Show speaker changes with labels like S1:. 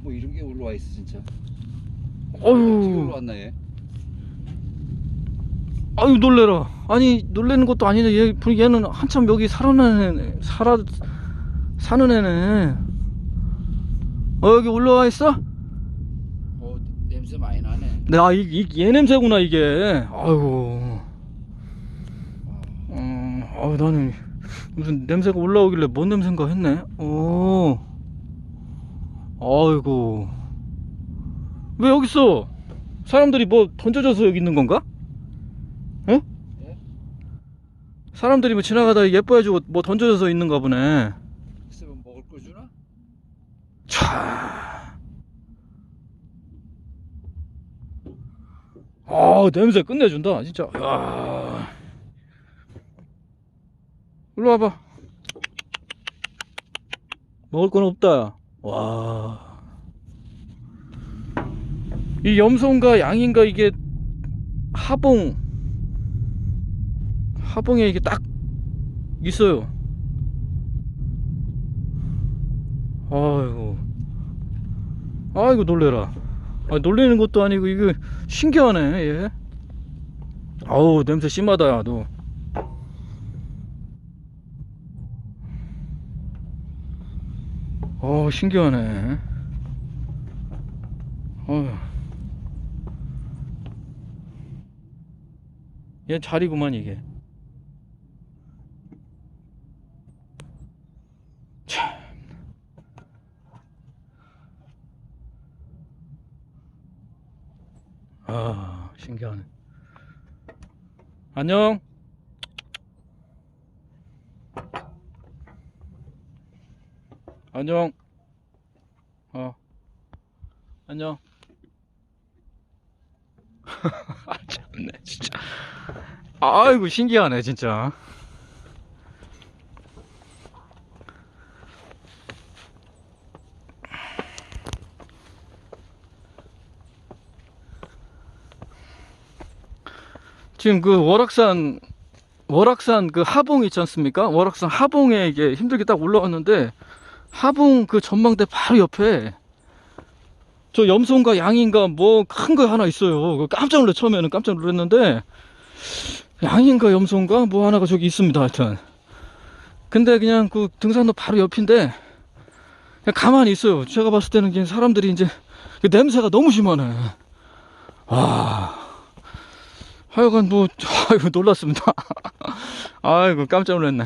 S1: 뭐 이런 게 올라와 있어 진짜.
S2: 어휴.
S1: 어떻게 올라왔나 얘?
S2: 아유 놀래라 아니 놀래는 것도 아니네 얘, 얘는 한참 여기 살아나는 애 살아 사는 애네 어 여기 올라와 있어?
S1: 어 냄새 많이 나네.
S2: 네, 아, 이, 이, 얘 냄새구나, 이게. 아이고. 어, 아 나는 무슨 냄새가 올라오길래 뭔 냄새인가 했네. 어. 아이고. 왜 여기 있어? 사람들이 뭐 던져줘서 여기 있는 건가? 예?
S1: 예?
S2: 사람들이 뭐 지나가다 예뻐해주고 뭐 던져줘서 있는가 보네.
S1: 글쎄 뭐 먹을 거 주나?
S2: 차. 아 냄새 끝내준다 진짜 야. 일로 와봐 먹을 건 없다 와 이 염소인가 양인가 이게 하봉 하봉에 이게 딱 있어요. 아이고. 아이고 놀래라. 아, 놀래는 것도 아니고 이거 신기하네 얘. 아우 냄새 심하다 야 너 어 신기하네 어휴 얘 자리구만 이게 참 아, 신기하네. 안녕. 안녕. 어. 안녕. 아, 참네, 진짜. 아이고, 신기하네, 진짜. 지금 그 월악산 월악산 그 하봉 있지 않습니까? 월악산 하봉에 이게 힘들게 딱 올라왔는데 하봉 그 전망대 바로 옆에 저 염소인가 양인가 뭐 큰 거 하나 있어요. 그 깜짝 놀래 처음에는 깜짝 놀랐는데 양인가 염소인가 뭐 하나가 저기 있습니다. 하여튼 근데 그냥 그 등산로 바로 옆인데 그냥 가만히 있어요. 제가 봤을 때는 그냥 사람들이 이제 그 냄새가 너무 심하네. 와. 하여간 뭐 아이고 놀랐습니다. 아이고 깜짝 놀랐네.